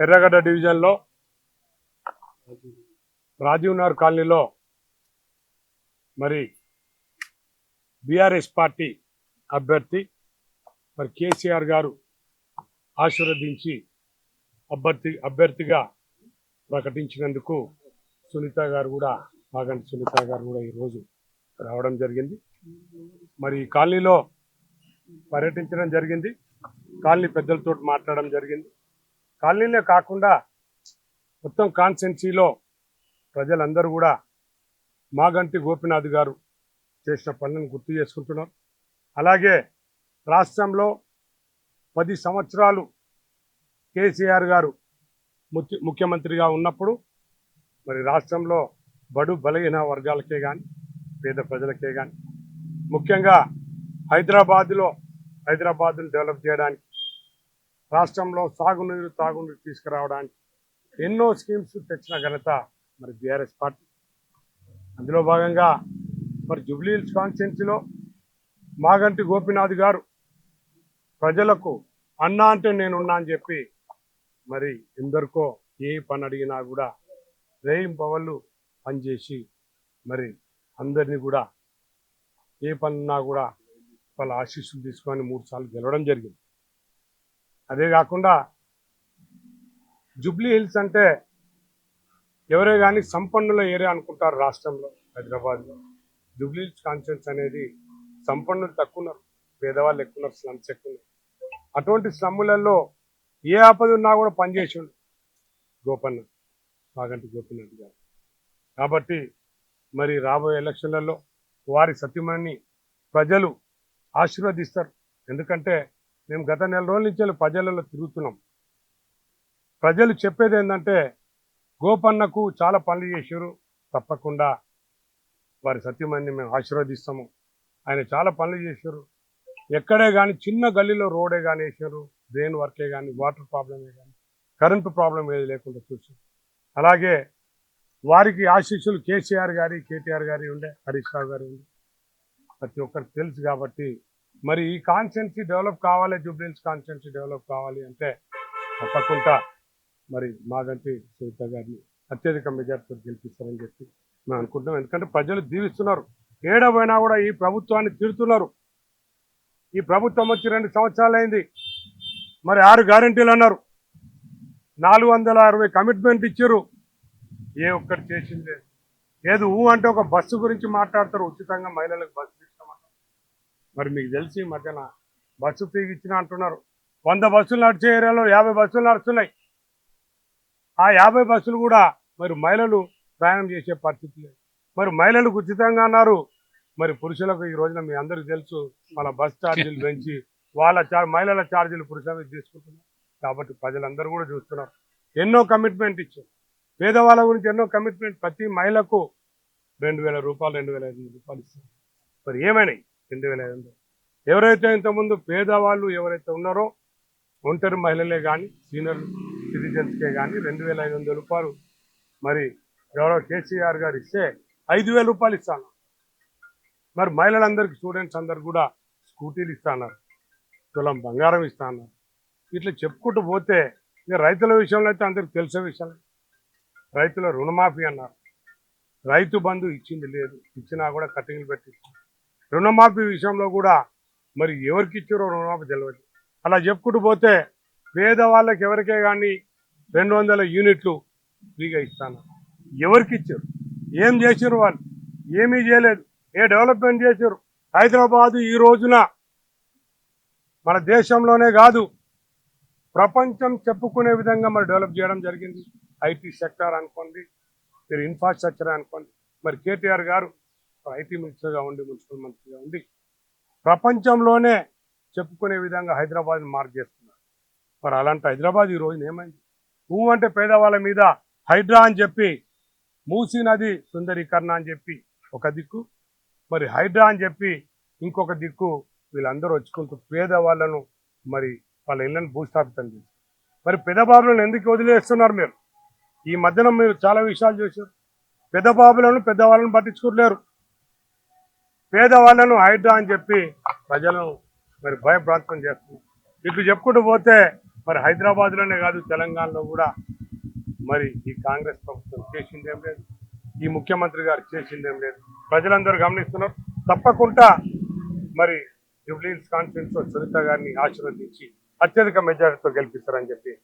ఎర్రగడ్డ డివిజన్లో రాజీవ్ నగర్ కాలనీలో మరి బీఆర్ఎస్ పార్టీ అభ్యర్థి మరి కేసీఆర్ గారు ఆశీర్వదించి అభ్యర్థి అభ్యర్థిగా ప్రకటించినందుకు సునీత గారు కూడా బాగంటి సునీత గారు కూడా ఈరోజు రావడం జరిగింది. మరి ఈ కాలనీలో పర్యటించడం జరిగింది. కాలనీ పెద్దలతో మాట్లాడడం జరిగింది. కాలనీలే కాకుండా మొత్తం కాన్స్టెన్సీలో ప్రజలందరూ కూడా మాగంటి గోపినాథ్ గారు చేసిన పనులను గుర్తు చేసుకుంటున్నారు అలాగే రాష్ట్రంలో పది సంవత్సరాలు కేసీఆర్ గారు ముఖ్య ముఖ్యమంత్రిగా ఉన్నప్పుడు మరి రాష్ట్రంలో బడు బలహీన వర్గాలకే కానీ పేద ప్రజలకే కానీ ముఖ్యంగా హైదరాబాద్లో హైదరాబాద్ను డెవలప్ చేయడానికి రాష్ట్రంలో సాగునీరు తాగునీరు తీసుకురావడానికి ఎన్నో స్కీమ్స్ తెచ్చిన ఘనత మరి బీఆర్ఎస్ పార్టీ. అందులో భాగంగా మరి జూబ్లీహిల్స్ కాన్స్టిట్యున్సీలో మాగంటి గోపినాథ్ గారు ప్రజలకు అన్నా అంటే నేనున్నా అని చెప్పి మరి ఎందరికో ఏ పని అడిగినా కూడా రేయింపవళ్ళు పనిచేసి మరి అందరినీ కూడా ఏ పనున్నా కూడా వాళ్ళ ఆశీస్సులు తీసుకొని మూడు సార్లు గెలవడం జరిగింది. అదే కాకుండా జూబ్లీ హిల్స్ అంటే ఎవరే కానీ సంపన్నుల ఏరియా అనుకుంటారు రాష్ట్రంలో హైదరాబాద్లో. జూబ్లీ హిల్స్ కాన్ఫరెన్స్ అనేది సంపన్నులు తక్కువ ఉన్నారు పేదవాళ్ళు ఎక్కువ ఉన్నారు స్లమ్స్ ఎక్కువ ఉన్నారు అటువంటి స్లమ్ములలో ఏ ఆపద ఉన్నా కూడా పనిచేసిండు గోపన్న మాగంటి గోపినాథ్ గారు. కాబట్టి మరి రాబోయే ఎలక్షన్లలో వారి సత్యమని ప్రజలు ఆశీర్వదిస్తారు. ఎందుకంటే మేము గత నెల రోజుల నుంచి ప్రజలలో తిరుగుతున్నాం. ప్రజలు చెప్పేది ఏంటంటే గోపన్నకు చాలా పనులు చేసారు తప్పకుండా వారి సత్యమని మేము ఆశీర్వదిస్తాము. ఆయన చాలా పనులు చేశారు ఎక్కడే కానీ చిన్న గల్లీలో రోడే కానీ వేసారు డ్రైన్ వర్కే కానీ వాటర్ ప్రాబ్లమే కానీ కరెంటు ప్రాబ్లం ఏది లేకుండా చూసారు అలాగే వారికి ఆశీస్సులు కేసీఆర్ గారి కేటీఆర్ గారి ఉండే హరీష్ రావు గారి ఉండే. ప్రతి ఒక్కరికి తెలుసు కాబట్టి మరి ఈ కాన్స్టెన్సీ డెవలప్ కావాలి జూబ్లీన్స్ కాన్స్టెన్సీ డెవలప్ కావాలి అంటే తప్పకుండా మరి మాగంటి సునీత గారిని అత్యధిక మెజార్టీతో గెలిపిస్తారని చెప్పి మేము అనుకుంటున్నాం. ఎందుకంటే ప్రజలు దీవిస్తున్నారు ఏడవైనా కూడా ఈ ప్రభుత్వాన్ని తిడుతున్నారు. ఈ ప్రభుత్వం వచ్చి రెండు సంవత్సరాలు అయింది. మరి ఆరు గ్యారంటీలు అన్నారు. నాలుగు వందల అరవై కమిట్మెంట్ ఇచ్చారు. ఏ ఒక్కటి చేసింది. లేదు. ఏదో ఊ అంటే ఒక బస్సు గురించి మాట్లాడతారు. ఉచితంగా మహిళలకు బస్సు మరి మీకు తెలిసి ఈ మధ్యన బస్సు ఫ్రీ ఇచ్చిన అంటున్నారు. వంద బస్సులు నడిచే ఏరియాలో యాభై బస్సులు నడుస్తున్నాయి. ఆ యాభై బస్సులు కూడా మరి మహిళలు ప్రయాణం చేసే పరిస్థితి లేదు. మరి మహిళలకు ఉచితంగా అన్నారు. మరి పురుషులకు ఈ రోజున మీ అందరికీ తెలుసు మన బస్ ఛార్జీలు పెంచి వాళ్ళ చార్ మహిళల ఛార్జీలు పురుషులకు తీసుకుంటున్నారు. కాబట్టి ప్రజలందరూ కూడా చూస్తున్నారు. ఎన్నో కమిట్మెంట్ ఇచ్చారు. పేదవాళ్ళ గురించి ఎన్నో కమిట్మెంట్ ప్రతి మహిళకు రెండు వేల రూపాయలు రెండు వేల ఐదు రూపాయలు ఇస్తారు. మరి ఏమైనాయి? రెండు వేల ఐదు వందలు. ఎవరైతే ఇంతకుముందు పేదవాళ్ళు ఎవరైతే ఉన్నారో ఒంటరి మహిళలే కానీ సీనియర్ సిటిజన్స్కే కానీ రెండు వేల ఐదు వందల రూపాయలు మరి గౌరవ కేసీఆర్ గారు ఇస్తే ఐదు వేల రూపాయలు ఇస్తాను. మరి మహిళలందరికీ స్టూడెంట్స్ అందరు కూడా స్కూటీలు ఇస్తాన్నారు తులం బంగారం ఇస్తాన్నారు. ఇట్లా చెప్పుకుంటూ పోతే ఇక రైతుల విషయంలో అయితే అందరికి తెలిసే విషయం. రైతుల రుణమాఫీ అన్నారు. రైతు బంధు ఇచ్చింది లేదు ఇచ్చినా కూడా కటింగ్లు పెట్టి ఇచ్చింది. రుణమాఫీ విషయంలో కూడా మరి ఎవరికి ఇచ్చారో రుణమాఫీ తెలియదు అలా చెప్పుకుంటూ పోతే పేదవాళ్ళకి ఎవరికే కానీ రెండు వందల యూనిట్లు ఫ్రీగా ఇస్తాను. ఎవరికి ఇచ్చారు ఏం చేశారు వాళ్ళు? ఏమీ చేయలేదు. ఏ డెవలప్మెంట్ చేశారు? హైదరాబాదు ఈ రోజున మన దేశంలోనే కాదు ప్రపంచం చెప్పుకునే విధంగా మరి డెవలప్ చేయడం జరిగింది. ఐటీ సెక్టార్ అనుకోండి మీరు ఇన్ఫ్రాస్ట్రక్చర్ అనుకోండి. మరి కేటీఆర్ గారు ఐటీ మినిస్టర్గా ఉండి మున్సిపల్ మంత్రిగా ఉండి ప్రపంచంలోనే చెప్పుకునే విధంగా హైదరాబాద్ని మార్క్ చేస్తున్నారు. మరి అలాంటి హైదరాబాద్ ఈ రోజున ఏమైంది? పువ్వు అంటే పేదవాళ్ళ మీద హైడ్రా అని చెప్పి మూసీ నది సుందరీకరణ అని చెప్పి ఒక దిక్కు. మరి హైడ్రా అని చెప్పి ఇంకొక దిక్కు వీళ్ళందరూ వచ్చుకుంటూ పేదవాళ్ళను మరి వాళ్ళ ఇళ్ళని భూస్థాపితం చేసి మరి పెద్దబాబులను ఎందుకు వదిలేస్తున్నారు మీరు? ఈ మధ్యన మీరు చాలా విషయాలు చూశారు. పెద్దబాబులను పెద్దవాళ్ళను పట్టించుకోలేరు. పేదవాళ్ళను హైడ్రా అని చెప్పి ప్రజలను మరి భయభ్రాంతం చేస్తున్నారు. ఇట్లు చెప్పుకుంటూ పోతే మరి హైదరాబాద్లోనే కాదు తెలంగాణలో కూడా మరి ఈ కాంగ్రెస్ ప్రభుత్వం చేసిందేం లేదు. ఈ ముఖ్యమంత్రి గారు చేసిందేం లేదు. ప్రజలందరూ గమనిస్తున్నారు. తప్పకుండా మరి జూబ్లీహిల్స్ కాన్ఫరెన్స్లో సునీత గారిని ఆశీర్వదించి అత్యధిక మెజారిటీతో గెలిపిస్తారని చెప్పి